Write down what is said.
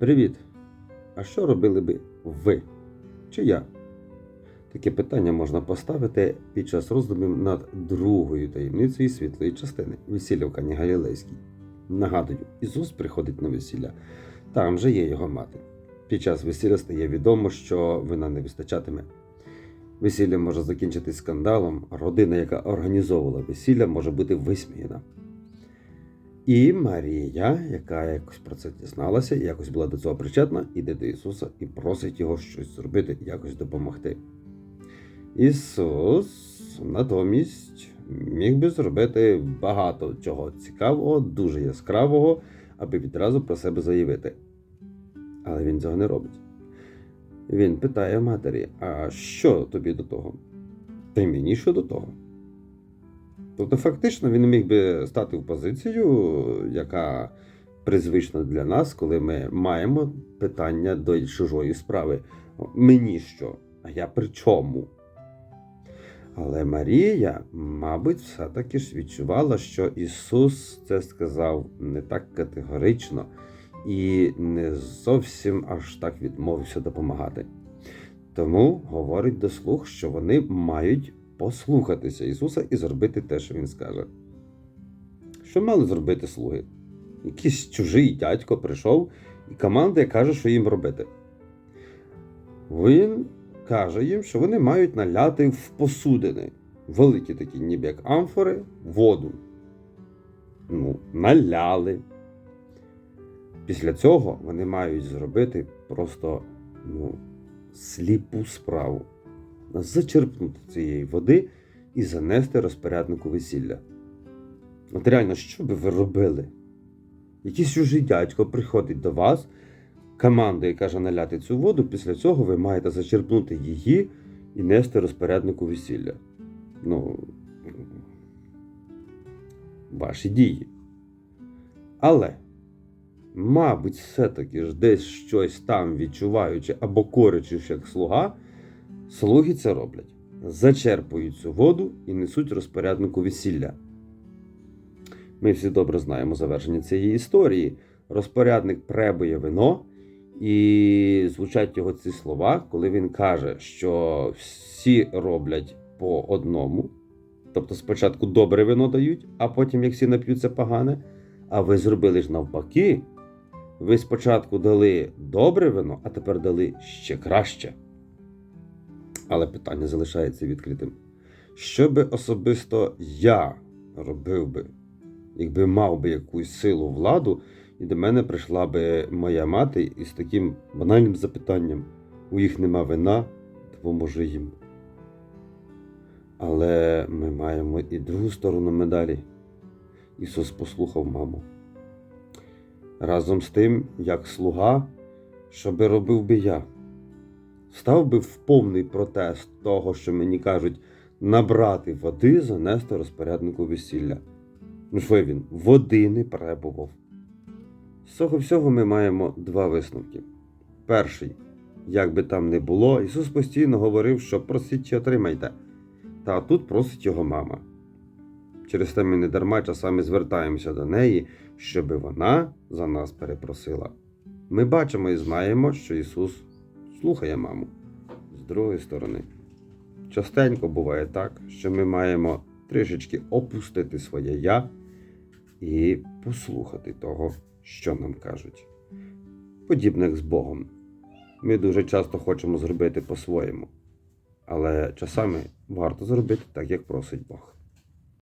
Привіт! А що робили би ви? Чи я? Таке питання можна поставити під час роздумів над другою таємницею світлої частини весілля в Кані Галілейській. Нагадую, Ісус приходить на весілля. Там же є його мати. Під час весілля стає відомо, що вина не вистачатиме. Весілля може закінчитись скандалом, родина, яка організовувала весілля, може бути висміяна. І Марія, яка якось про це дізналася, якось була до цього причетна, іде до Ісуса і просить його щось зробити, якось допомогти. Ісус натомість міг би зробити багато чого цікавого, дуже яскравого, аби відразу про себе заявити. Але він цього не робить. Він питає матері: а що тобі до того? Й мені що до того? Тобто, фактично, він міг би стати в позицію, яка призвична для нас, коли ми маємо питання до чужої справи. Мені що? А я при чому? Але Марія, мабуть, все-таки ж відчувала, що Ісус це сказав не так категорично і не зовсім аж так відмовився допомагати. Тому говорить до слуг, що вони мають послухатися Ісуса і зробити те, що Він скаже. Що мали зробити слуги? Якийсь чужий дядько прийшов, і команда каже, що їм робити. Він каже їм, що вони мають наляти в посудини. Великі такі, ніби як амфори, воду. Ну, наляли. Після цього вони мають зробити просто ну, сліпу справу. Зачерпнути цієї води і занести розпоряднику весілля. От реально, що би ви робили? Якийсь чужий дядько приходить до вас, командує, каже наляти цю воду, після цього ви маєте зачерпнути її і нести розпоряднику весілля. Ну, ваші дії. Але, мабуть, все-таки ж десь щось там відчуваючи або корячись як слуга, слуги це роблять. Зачерпують цю воду і несуть розпоряднику весілля. Ми всі добре знаємо завершення цієї історії. Розпорядник пребує вино, і звучать його ці слова, коли він каже, що всі роблять по одному. Тобто спочатку добре вино дають, а потім, як всі нап'ються погане. А ви зробили ж навпаки. Ви спочатку дали добре вино, а тепер дали ще краще. Але питання залишається відкритим. Що би особисто я робив би, якби мав би якусь силу владу, і до мене прийшла би моя мати із таким банальним запитанням: у їх нема вина, допоможи їм. Але ми маємо і другу сторону медалі. Ісус послухав маму. Разом з тим, як слуга, що би робив би я? Став би в повний протест того, що мені кажуть, набрати води, занести розпоряднику весілля. Ну що він? Води не перебував. З цього всього ми маємо два висновки. Перший, як би там не було, Ісус постійно говорив, що просіть і отримайте. Та тут просить його мама. Через те ми не дарма часами звертаємося до неї, щоби вона за нас перепросила. Ми бачимо і знаємо, що Ісус слухає маму. З другої сторони, частенько буває так, що ми маємо трішечки опустити своє я і послухати того, що нам кажуть. Подібно як з Богом. Ми дуже часто хочемо зробити по-своєму, але часами варто зробити так, як просить Бог.